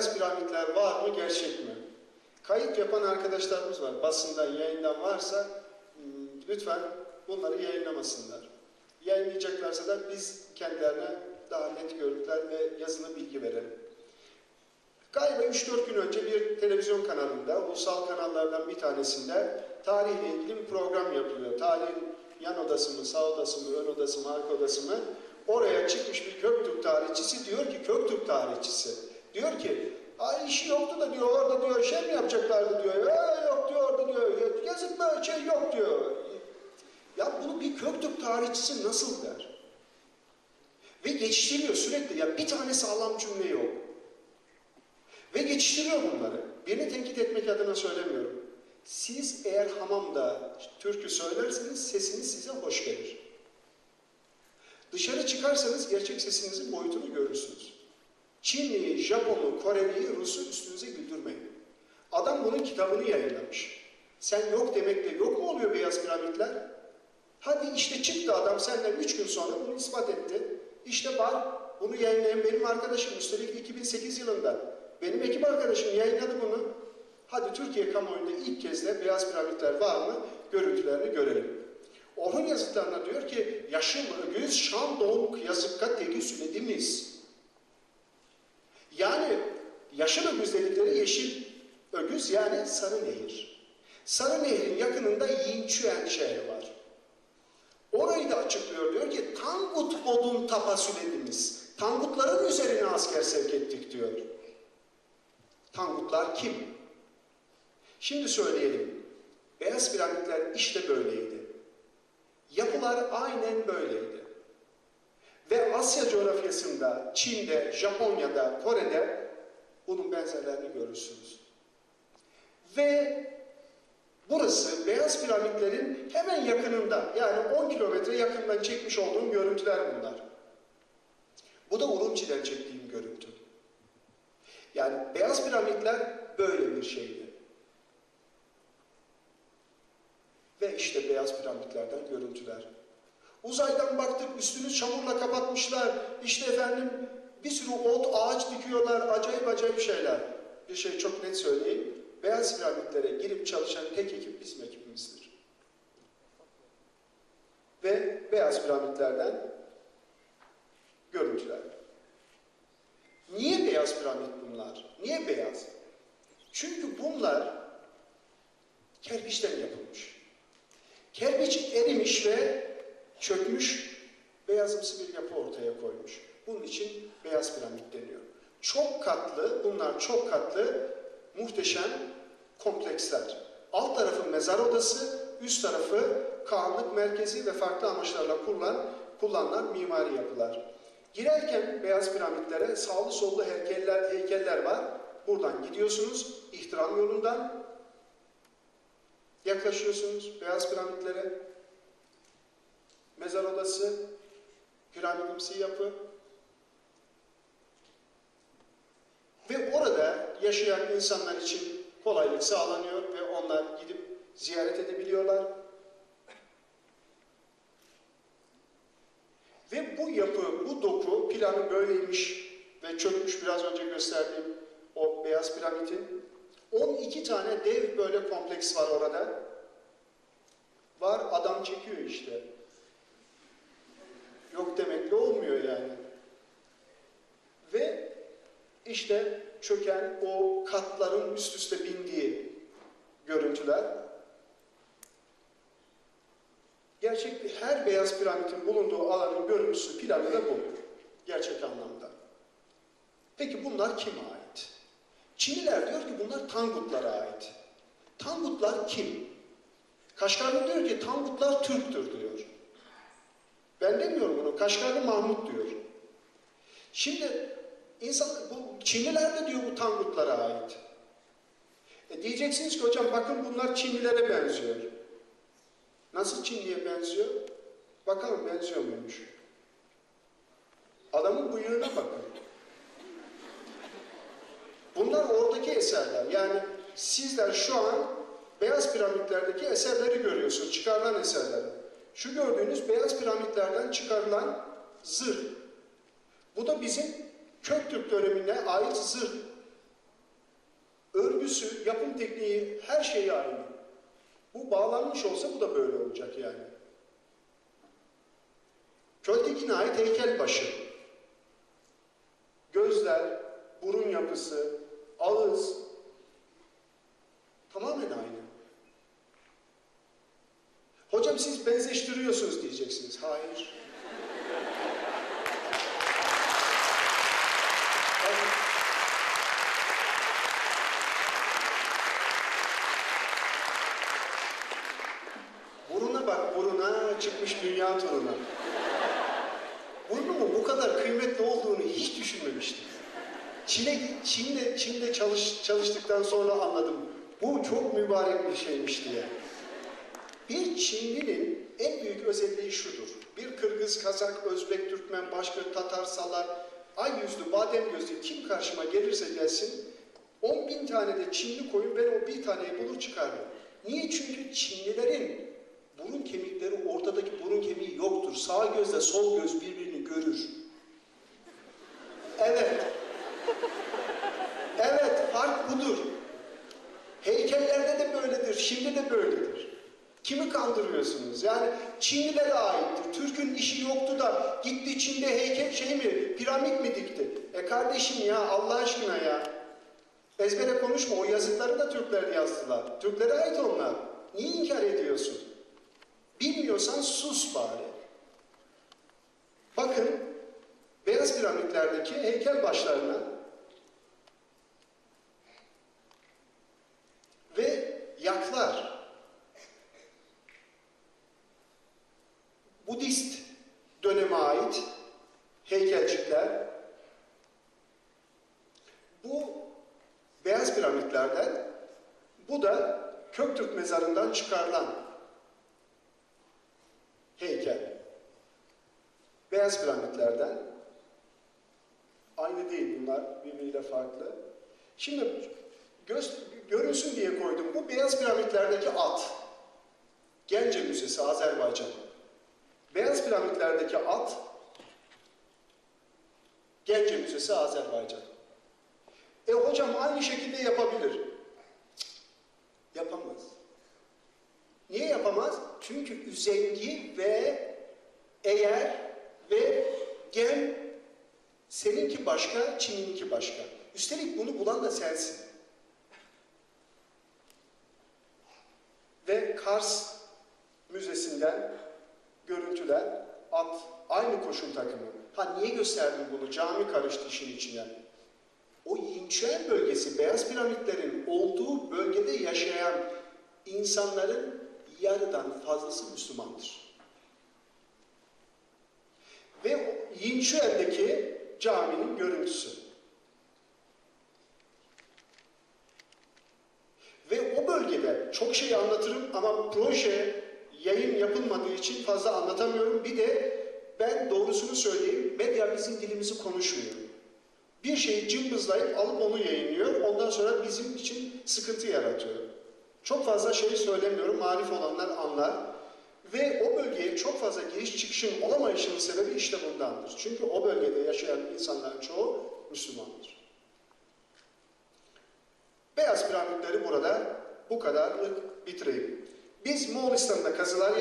beyaz piramitler var mı, gerçek mi? Kayıt yapan arkadaşlarımız var. Basından, yayından varsa hmm, lütfen bunları yayınlamasınlar. Yayınlayacaklarsa da biz kendilerine daha net görüntüler ve yazılı bilgi verelim. Galiba 3-4 gün önce bir televizyon kanalında, ulusal kanallardan bir tanesinde tarihle ilgili bir program yapılıyor. Tarihin yan odası mı, sağ odası mı, ön odası mı, arka odası mı? Oraya çıkmış bir Köktürk tarihçisi diyor ki, Köktürk tarihçisi diyor ki, Ay işi yoktu da diyor, orada diyor şey mi yapacaklardı diyor, ya yok diyor orada diyor, yazık böyle şey yok diyor. Ya bunu bir Köktürk tarihçisi nasıl der? Ve geçiştiriyor sürekli, ya bir tane sağlam cümle yok. Ve geçiştiriyor bunları. Birini tenkit etmek adına söylemiyorum. Siz eğer hamamda türkü söylerseniz sesiniz size hoş gelir. Dışarı çıkarsanız gerçek sesinizin boyutunu görürsünüz. Çinliyi, Japon'u, Koreliyi, Rus'u üstünüze güldürmeyin. Adam bunun kitabını yayınlamış. Sen yok demekle yok mu oluyor beyaz piramitler? Hadi işte çıktı adam senden üç gün sonra bunu ispat etti. İşte var, bunu yayınlayan benim arkadaşım, üstelik 2008 yılında. Benim ekip arkadaşım yayınladı bunu. Hadi Türkiye kamuoyunda ilk kez de beyaz piramitler var mı? Görüntülerini görelim. Orhun yazıtlarında diyor ki, yaşım ögüz şan doğuk yazıkka teki süledimiz. Yani yaşıl ögüz dedikleri yeşil ögüz yani Sarı Nehir. Sarı Nehir'in yakınında Yinçüen şehri var. Orayı da açıklıyor diyor ki Tangut bodun tapasüledimiz. Tangutların üzerine asker sevk ettik diyor. Tangutlar kim? Şimdi söyleyelim. Beyaz piramitler işte böyleydi. Yapılar aynen böyleydi. Ve Asya coğrafyasında, Çin'de, Japonya'da, Kore'de bunun benzerlerini görürsünüz. Ve burası Beyaz Piramitlerin hemen yakınında, yani 10 kilometre yakından çekmiş olduğum görüntüler bunlar. Bu da Urumçi'den çektiğim görüntü. Yani Beyaz Piramitler böyle bir şeydi. Ve işte Beyaz Piramitlerden görüntüler. Uzaydan baktık üstünü çamurla kapatmışlar. İşte efendim bir sürü ot, ağaç dikiyorlar. Acayip acayip şeyler. Bir şey çok net söyleyeyim. Beyaz piramitlere girip çalışan tek ekip bizim ekibimizdir. Ve beyaz piramitlerden görüntüler. Niye beyaz piramit bunlar? Niye beyaz? Çünkü bunlar kerpiçten yapılmış. Kerpiç erimiş ve çökmüş, beyazımsı bir yapı ortaya koymuş. Bunun için beyaz piramit deniyor. Çok katlı, bunlar çok katlı, muhteşem kompleksler. Alt tarafı mezar odası, üst tarafı kağanlık merkezi ve farklı amaçlarla kullanılan, kullanılan mimari yapılar. Girerken beyaz piramitlere sağlı sollu heykeller, heykeller var. Buradan gidiyorsunuz, ihtiram yolundan yaklaşıyorsunuz beyaz piramitlere. Mezar odası, piramidimsi yapı. Orada yaşayan insanlar için kolaylık sağlanıyor ve onlar gidip ziyaret edebiliyorlar. Ve bu yapı, bu doku planı böyleymiş ve çökmüş biraz önce gösterdiğim o beyaz piramidin 12 tane dev böyle kompleks var orada. Var adam çekiyor işte. Yok demekle olmuyor yani. Ve işte çöken o katların üst üste bindiği görüntüler. Gerçek her beyaz piramidin bulunduğu alanın görüntüsü planı da bu. Gerçek anlamda. Peki bunlar kime ait? Çinliler diyor ki bunlar Tangutlara ait. Tangutlar kim? Kaşgarlı diyor ki Tangutlar Türktür diyor. Ben demiyorum bunu. Kaşgarlı Mahmut diyor. Şimdi insan, bu Çinliler de diyor bu Tangutlara ait. E diyeceksiniz ki hocam bakın bunlar Çinlilere benziyor. Nasıl Çinliye benziyor? Bakalım benziyor muymuş? Adamın bıyığına bakın. Bunlar oradaki eserler. Yani sizler şu an beyaz piramitlerdeki eserleri görüyorsunuz. Çıkarılan eserleri. Şu gördüğünüz beyaz piramitlerden çıkarılan zırh. Bu da bizim Köktürk dönemine ait zırh. Görüntüsü, yapım tekniği, her şeyi aynı. Bu bağlanmış olsa bu da böyle olacak yani. Költekin'e ait heykel başı. Gözler, burun yapısı, ağız tamamen aynı. Hocam siz benzeştiriyorsunuz diyeceksiniz. Hayır. Çıkmış dünya turuna. Burnumun bu kadar kıymetli olduğunu hiç düşünmemiştim. Çin'e, Çin'de, Çin'de çalış, çalıştıktan sonra anladım. Bu çok mübarek bir şeymiş diye. Bir Çinlinin en büyük özelliği şudur. Bir Kırgız, Kazak, Özbek, Türkmen, Başkır, Tatar, Salar, ay yüzlü, badem gözlü kim karşıma gelirse gelsin 10 bin tane de Çinli koyun ben o bir taneyi bulur çıkarım. Niye? Çünkü Çinlilerin Sağ gözle sol göz birbirini görür. Evet. Evet, fark budur. Heykellerde de böyledir, şimdi de böyledir. Kimi kandırıyorsunuz? Yani Çinlilere aittir. Türk'ün işi yoktu da gitti Çin'de heykel şey mi, piramit mi dikti? E kardeşim ya Allah aşkına ya. Ezbere konuşma, o yazıtları da Türkler yazdılar. Türklere ait onlar. Niye inkar ediyorsun? Bilmiyorsan sus bari. Bakın, Beyaz piramitlerdeki heykel başlarına ve yaklar Budist döneme ait heykelcikler bu beyaz piramitlerden bu da Köktürk mezarından çıkarılan heykel. Beyaz piramitlerden bunlar birbiriyle farklı. Şimdi göz, görünsün diye koydum. Bu beyaz piramitlerdeki at. Gence Müzesi Azerbaycan. Beyaz piramitlerdeki at Gence Müzesi Azerbaycan. E hocam aynı şekilde yapabilir. Yapamaz. Niye yapamaz? Çünkü üzengi ve eğer ve gen seninki başka, Çin'inki başka. Üstelik bunu bulan da sensin. Ve Kars Müzesi'nden görüntüler at aynı koşul takımı. Ha niye gösterdim bunu? Cami karıştı işin içine. O Yinchuan bölgesi beyaz piramitlerin olduğu bölgede yaşayan insanların yarıdan fazlası Müslümandır. Ve o Yinchuan'daki caminin görüntüsü. Ve o bölgede çok şey anlatırım ama proje yayın yapılmadığı için fazla anlatamıyorum. Bir de ben doğrusunu söyleyeyim, medya bizim dilimizi konuşmuyor. Bir şeyi cımbızlayıp alıp onu yayınlıyor, ondan sonra bizim için sıkıntı yaratıyor. Çok fazla şey söylemiyorum, marif olanlar anlar. Ve o bölgeye çok fazla giriş çıkışın olamayışının sebebi işte bundandır. Çünkü o bölgede yaşayan insanların çoğu Müslümandır. Beyaz piramitleri burada bu kadarlık bitireyim. Biz Moğolistan'da kazılar yaptık.